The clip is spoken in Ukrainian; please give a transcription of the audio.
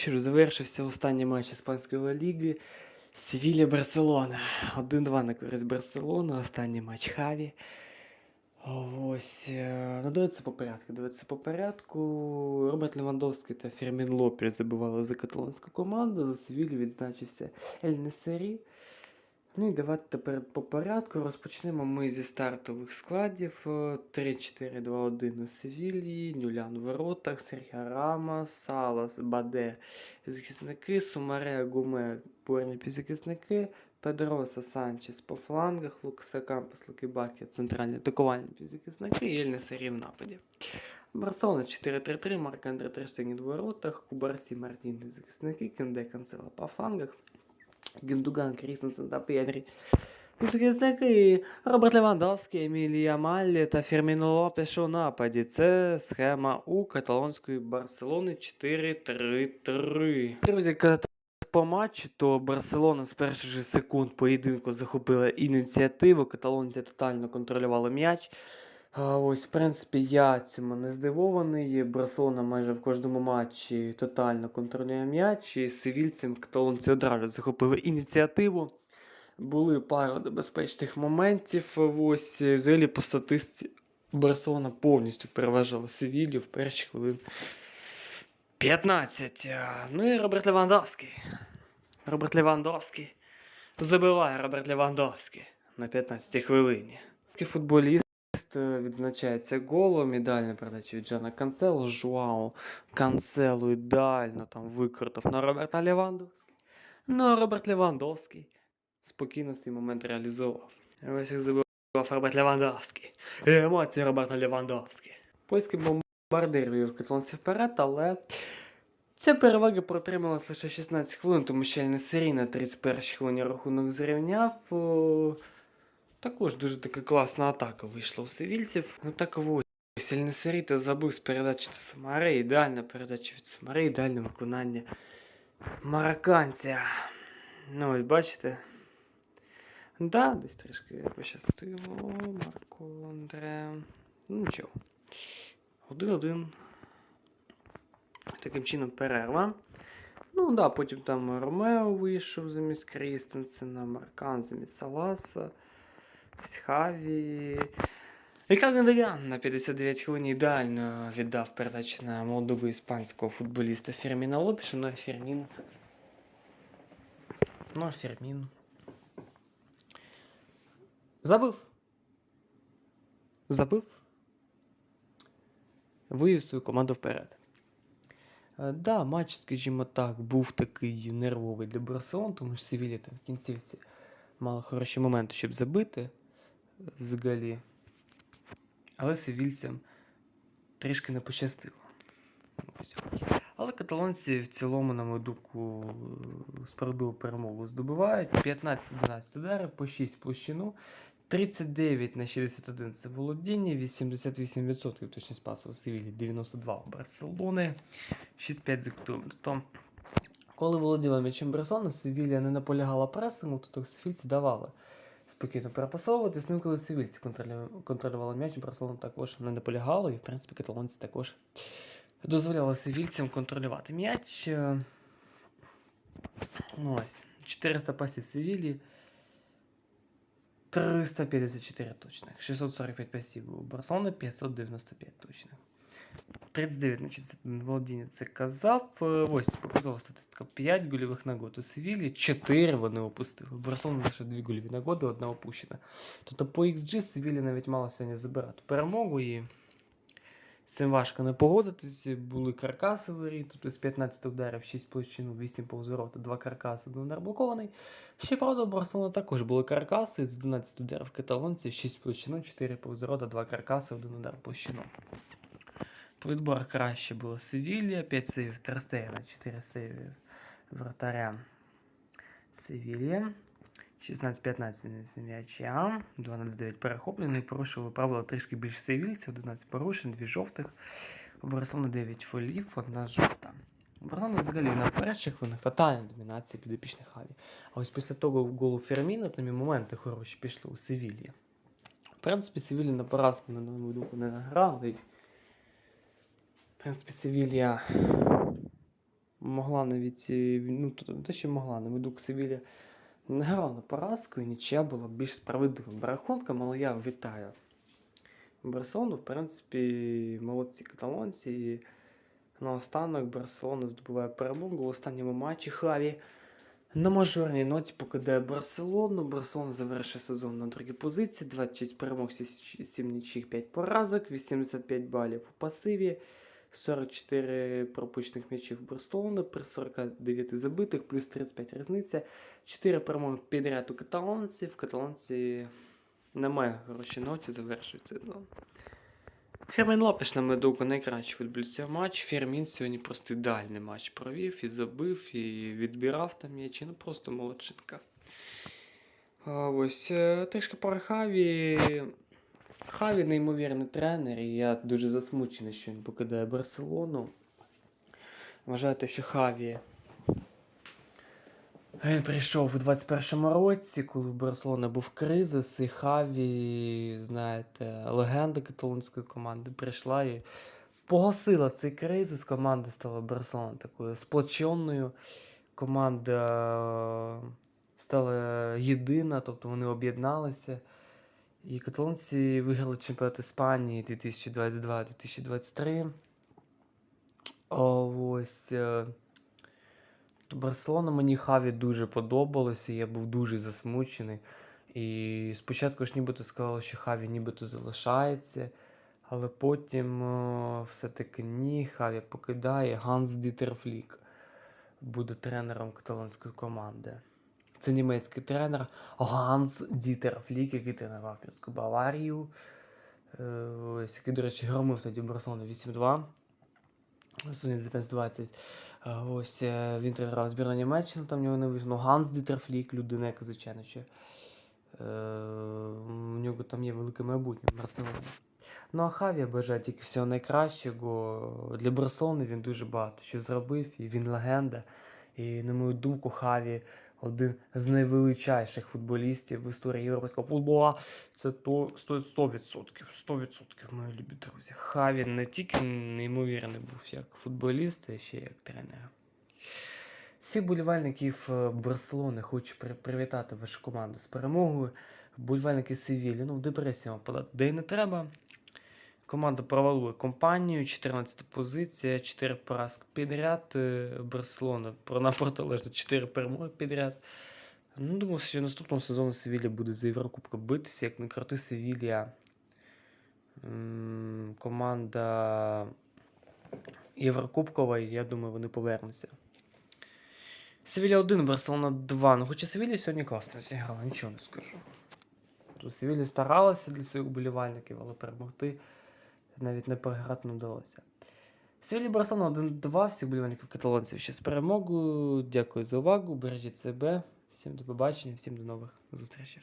Що завершився останній матч Іспанської Ла Ліги. Севілля Барселона. 1-2 на користь Барселона, Останній матч Хаві. Ось. е, Ну, Дивиться по порядку. Дивиться по порядку. Роберт Левандовський та Фермін Лопер забивали за каталонську команду. За Севілью відзначився Ель Несері. Ну і давайте тепер по порядку. Розпочнемо ми зі стартових складів. Е, 3-4-2-1 у Севілії, Нюлян у воротах, Серхіо Рамос, Салас, Баде захисники, Сумаре, Гуме, порні півзахисники, Педроса, Санчес по флангах, Лукаса Кампус, Лукібакі, центральні атакувальні півзахисники і Ельнесері в нападі. Барселона 4-3-3, Марк Андре Трештегін в воротах, Кубарсі, Мартін захисники, Кенде Канцела по флангах, Гюндуган, Крістенсен та Педрі. Захисники Роберт Левандовський, Емілія Маллі та Ферміно Лопес у нападі. Це схема у каталонської Барселони 4-3-3. Друзі, по матчу, то Барселона з перших же секунд поєдинку захопила ініціативу. Каталонці тотально контролювали м'яч. Ось, в принципі, я цьому не здивований. Барселона майже в кожному матчі тотально контролює м'яч. І сивільцям каталонці одразу захопили ініціативу. Були пару небезпечних моментів. Ось, е, взагалі, по статистиці Барселона повністю переважала Севілью в перші хвилин 15. Ну і Роберт Левандовський. Роберт Левандовський. Забиває Роберт Левандовський на 15 й хвилині. Такий футболіст відзначається голом. Ідеальна передача від Джана Канцело. Жуао Канцело ідеально там викрутив на Роберта Левандовський. Ну, Роберт Левандовський спокійно цей момент реалізував. Ось як забивав Роберт Левандовський. І емоції Роберта Левандовський. Польський бомбардир вів каталонців вперед, але ця перевага протрималася лише 16 хвилин, тому що Ельнесері на 31 хвилині рахунок зрівняв. Також дуже така класна атака вийшла у севільців. Ну так ось. Ельнесері забив з передачі до Самари. Ідеальна передача від Самари, ідеальне виконання марокканця. Ну, ось бачите. Да, десь трішки пощастило. Марко Андре. Ну нічого. Один-один. Таким чином перерва. Ну да, потім там Ромео вийшов замість Крістенсена, Маркан замість Саласа, ось Хаві. І Кагандаган на 59 хвилин ідеально віддав передачу на молодого іспанського футболіста Ферміна Лопіша, ну Фермін. Ну Фермін. Забив. Забив. Вивів свою команду вперед. Е, Да, матч, скажімо так, був такий нервовий для Барселон, тому що Севілля там в кінцівці мала хороші моменти, щоб забити взагалі. Але севільцям трішки не пощастило. Але каталонці в цілому, на мою думку, справедливу перемогу здобувають. 15-12 ударів по 6 площину. 39 на 61 це володіння, 88% точність пасу у Севілі, 92 у Барселони, 6-5 за. Тобто, коли володіла м'ячем Барселона, Севілля не наполягала пресингу, тобто севільці давали спокійно перепасовуватись. Ну, коли севільці контролювали м'яч, Барселона також не наполягала, і, в принципі, каталонці також дозволяли севільцям контролювати м'яч. Е, Ну, ось. 400 пасів Севілі. 354 точних. 645 пасів у Барселони, 595 точних. 39 на 61 володіння це казав. Е, Ось показова статистика. 5 гольових нагод у Севілі, 4 вони опустили. У Барселони лише 2 гольові нагоди, одна опущена. Тобто по XG Севілі навіть мало сьогодні забирати перемогу і з цим важко не погодитись. Були каркаси в грі, тобто з 15 ударів 6 площину, 8 повзворота, 2 каркаси, 1 удар блокований. Ще правда, у Барселони також були каркаси з 11 ударів каталонців, 6 площину, 4 повзворота, 2 каркаси, 1 удар площину. По відборах краще було Севілля, 5 сейвів Терстегена, 4 сейви вратаря Севілля. 16-15 м'яча, 12-9 перехоплений, порушили правила трішки більше севільців, 11 порушень, 2 жовтих. У Барселони 9 фолів, одна жовта. У Барселони взагалі на перших хвилинах тотальна домінація підопічних Хаві. А ось після того голу Ферміна там і моменти хороші пішли у Севілі. В принципі, Севілі на поразку, на мою думку, не награли. В принципі, Севілія могла навіть, ну, не те, що могла, на виду Севілля не грала на поразку, і нічия була більш справедливим рахунком, але я вітаю Барселону, в принципі, молодці каталонці. І наостанок Барселона здобуває перемогу в останньому матчі Хаві. На мажорній ноті покидає Барселону. Барселона завершує сезон на другій позиції, 26 перемог, 7 нічих, 5 поразок, 85 балів у пасиві, 44 пропущених м'ячів Барселони при 49 забитих, плюс 35 різниця, 4 перемоги підряд у. Каталонці на моїй хорошій ноті завершують сезон. Фермін Лопеш, на мою думку, найкращий футболіст цього матчу. Фермін сьогодні просто ідеальний матч провів і забив, і відбирав там м'ячі. Ну просто молодчинка. Ось е, трішки про Хаві. Хаві неймовірний тренер, і я дуже засмучений, що він покидає Барселону. Вважаю, що Хаві. Він прийшов у 21-му році, коли в Барселони був кризис, і Хаві, знаєте, легенда каталонської команди прийшла і погасила цей кризис. Команда стала Барселона такою сплоченою. Команда е, стала єдина, тобто вони об'єдналися. І каталонці виграли чемпіонат Іспанії 2022-2023. Ось. е, Барселона мені Хаві дуже подобалося, я був дуже засмучений. І спочатку ж нібито сказали, що Хаві нібито залишається, але потім е, все-таки ні, Хаві покидає. Ганс Дітер Флік буде тренером каталонської команди. Це німецький тренер Ганс Дітер Флік, який тренував міську Баварію. Е, Ось, який, до речі, громив тоді Барселону 8-2. Сьогодні 19-20. Е, Ось е, він тренував збірну Німеччини, там в нього не вийшло. Ганс Дітерфлік, людина, яка, звичайно, що е, в нього там є велике майбутнє в Барселоні. Ну, а Хаві бажаю тільки всього найкращого. Для Барселони він дуже багато що зробив, і він легенда. І, на мою думку, Хаві один з найвеличайших футболістів в історії європейського футбола. Це то 100%, 100%, 100%, мої любі друзі. Хаві не тільки неймовірний був як футболіст, а ще як тренер. Всіх болівальників е, Барселони хочу привітати вашу команду з перемогою. Болівальники Севілі, ну в депресію подати, де й не треба. Команда провалила компанію, 14 позиція, 4 поразки підряд. Е, Барселона про протилежно 4 перемоги підряд. Ну, думаю, що наступного сезону Севілля буде за Єврокубку битися, як не крути Севілля. Команда Єврокубкова, і я думаю, вони повернуться. Севілля 1, Барселона 2. Ну, хоча Севілля сьогодні класно зіграла, нічого не скажу. Тут Севілля старалася для своїх болівальників, але перемогти навіть не програти не вдалося. Севілля Барселона 1-2, всіх болівальників каталонців ще з перемогою. Дякую за увагу, бережіть себе. Всім до побачення, всім до нових зустрічей.